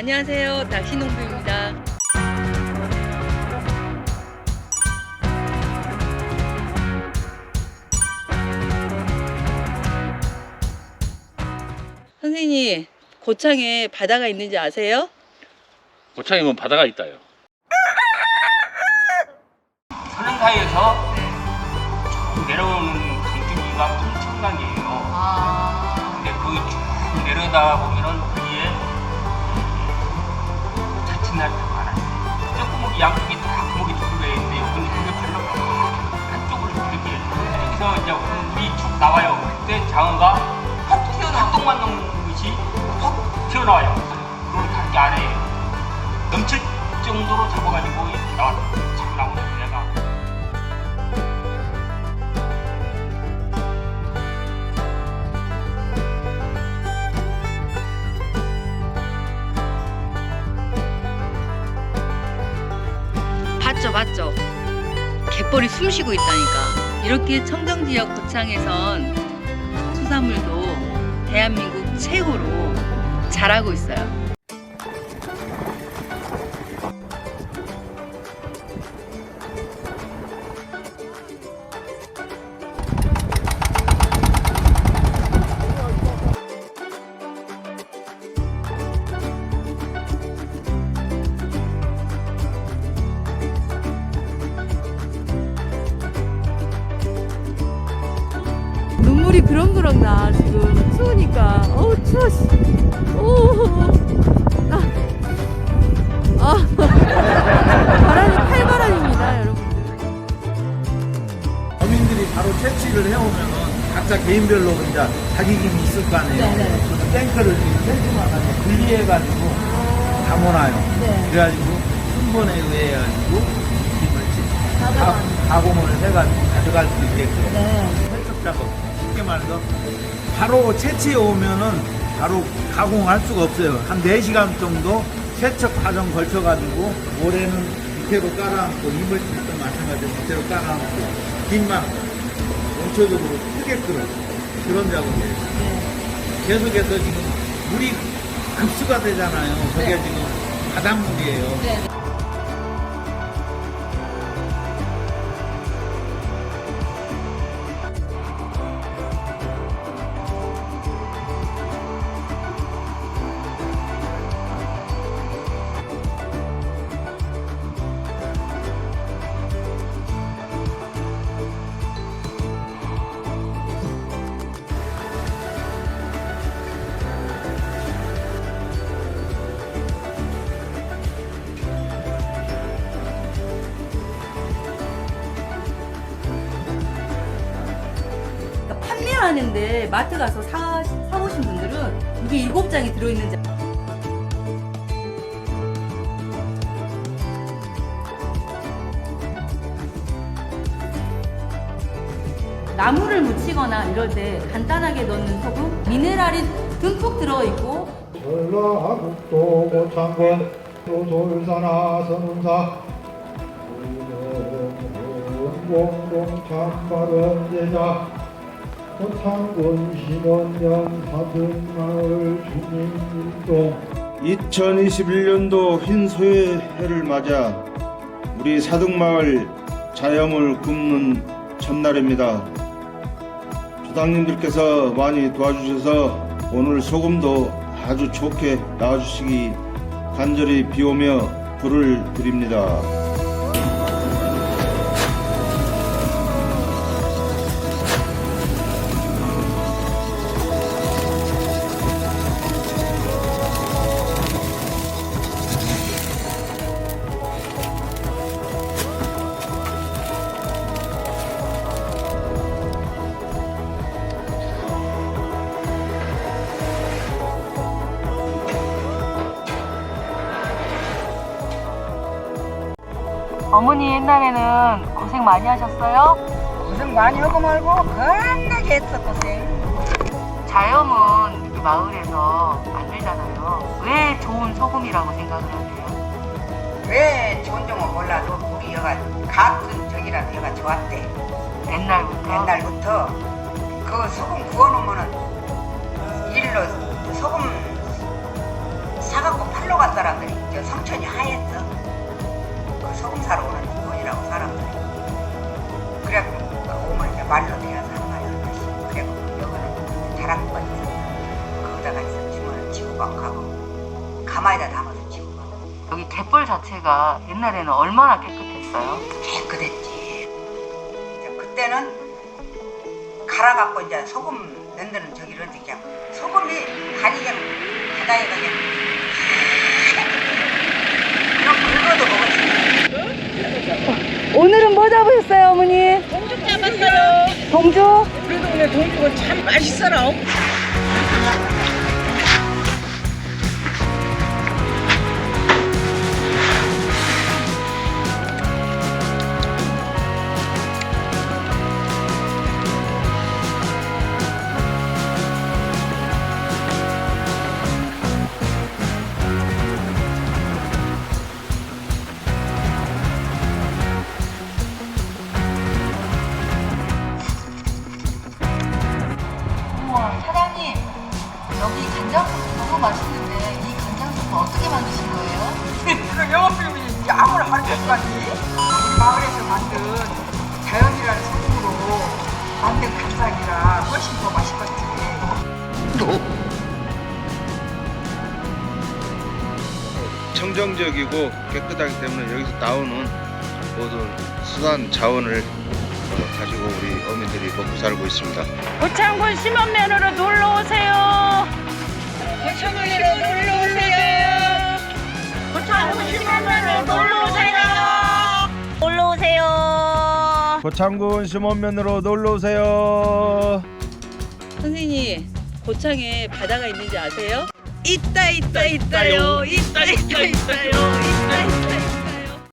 안녕하세요. 낚시농부입니다. 선생님, 고창에 바다가 있는지 아세요? 고창이면 바다가 있다요. 서른 사이에서 쭉 내려오는 강줄기가 엄청나게요. 아, 근데 거기 쭉 내려다 보면 많아요. 저 봤죠, 봤죠. 갯벌이 숨쉬고 있다니까. 이렇게 청정지역 고창에선 수산물도 대한민국 최고로 잘하고 있어요. 그렁그렁 나 지금 추우니까 어우 추워 씨. 오. 아. 아. 바람이 칼바람입니다 여러분들 어민들이 바로 채취를 해오면은 각자 개인별로 이제 자기 김이 있을 거 아니에요. 네 네. 그래서 탱크를 지금 탱크만 가지고 분리해가지고 담아놔요. 네. 그래가지고 순번에 의해 가지고 김을 지- 가, 가공을 해가지고 가져갈 수 있게끔 네. 세척 작업 말해서 바로 채취해 오면은 바로 가공할 수가 없어요. 한 4시간 정도 세척 과정 걸쳐가지고 올해는 밑으로 깔아앉고 이물질도 마찬가지로 밑으로 깔아앉고 김만 원초적으로 크게끔 그런 작업이에요. 계속해서 지금 물이 급수가 되잖아요. 저게 지금 바닷물이에요. 하는데 마트 가서 사, 사오신 분들은 이게 일곱 장이 들어있는 장 나무를 묻히거나 이럴 때 간단하게 넣는 소금 미네랄이 듬뿍 들어있고 전라북도 고창군 도솔사나 선운사. 공동 참바른 제자 고창군 신원년 사등마을 주민운동 2021년도 흰소의 해를 맞아 우리 사등마을 자염을 굽는 첫날입니다. 조당님들께서 많이 도와주셔서 오늘 소금도 아주 좋게 나와주시기 간절히 비오며 불을 드립니다. 어머니 옛날에는 고생 많이 하셨어요? 고생 많이 하고 말고 겁나게 했어 고생 자염은 이렇게 마을에서 만들잖아요. 왜 좋은 소금이라고 생각을 하세요? 왜 좋은 점은 몰라도 우리 여가 같은 저기라서 여가 좋았대 옛날부터. 옛날부터 그 소금 구워놓으면은 일로 소금 사갖고 팔러 간 사람들이 저 삼촌이 하였어. 그 소금 사러 오는 돈이라고 사람들이. 그래갖고 그 오면 이제 말로 대어서 한 마리 얼마씩. 그래갖고 여기는 다락방 있어. 거기다가 있어 주문을 지고 가고 가고 가마에다 담아서 지고 가고 여기 갯벌 자체가 옛날에는 얼마나 깨끗했어요? 깨끗했지. 이제 그때는 갈아갖고 이제 소금 넣는 저기를 이제 소금이 간이 그냥 바다에 그냥 그럼 긁어도. 오늘은 뭐 잡으셨어요, 어머니? 동죽 잡았어요. 동죽? 우리 동네 동쪽은 참 맛있어라. 만든 간장이라 훨씬 더 맛있겠지. 청정적이고 깨끗하기 때문에 여기서 나오는 모든 수산 자원을 어, 가지고 우리 어민들이 먹고 살고 있습니다. 고창군 심원면으로 놀러 오세요. 고창군으로 놀러 오세요. 고창군 심원면으로 놀러 오세요. 고창군 심원면으로 놀러 오세요. 선생님 고창에 바다가 있는지 아세요? 있다 있다 있다요 있다 있다 있다요 있다